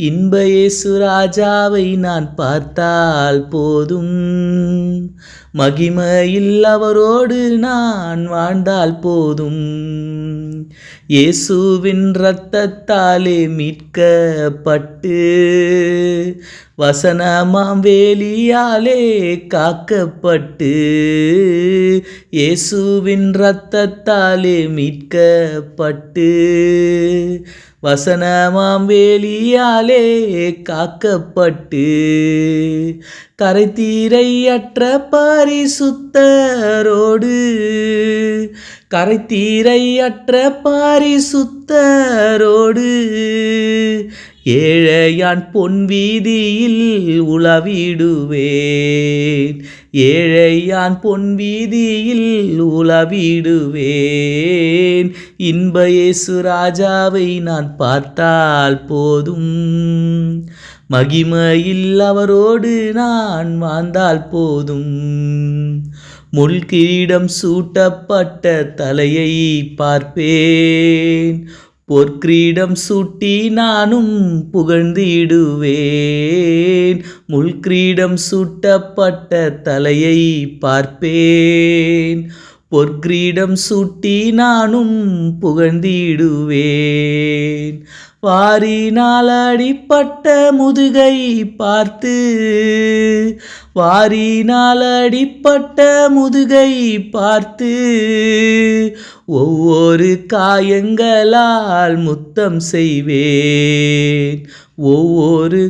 இன்பயேசு ராஜாவை நான் பார்த்தால் போதும். மகிமையில் அவரோடு நான் வாழ்ந்தால் போதும். இயேசுவின் இரத்தத்தாலே மீட்கப்பட்டு வசனமாம் வேலியாலே காக்கப்பட்டு இயேசுவின் இரத்தத்தாலே மீட்கப்பட்டு வசனமாம் வேலியாலே காக்கப்பட்டு கரைத்தீரையற்ற பரிசுத்தரோடு கரைத்தீரையற்ற பாரிசுத்தரோடு ஏழையான் பொன் வீதியில் உளவிடுவேன் ஏழையான் பொன் வீதியில் உளவிடுவேன் இன்ப இயேசு ராஜாவை நான் பார்த்தால் போதும். மகிமையில் அவரோடு நான் வாழ்ந்தால் போதும். முள்கிரீடம் சூட்டப்பட்ட தலையை பார்ப்பேன். பொற்கிரீடம் சூட்டி நானும் புகழ்ந்திடுவேன். முள்கிரீடம் சூட்டப்பட்ட தலையை பார்ப்பேன். பொற்கிரீடம் சூட்டி நானும் புகழ்ந்திடுவேன். வாரினால் அடிப்பட்ட முதுகை பார்த்து வாரினால் அடிப்பட்ட முதுகை பார்த்து ஒவ்வொரு காயங்களால் முத்தம் செய்வேன். ஒவ்வொரு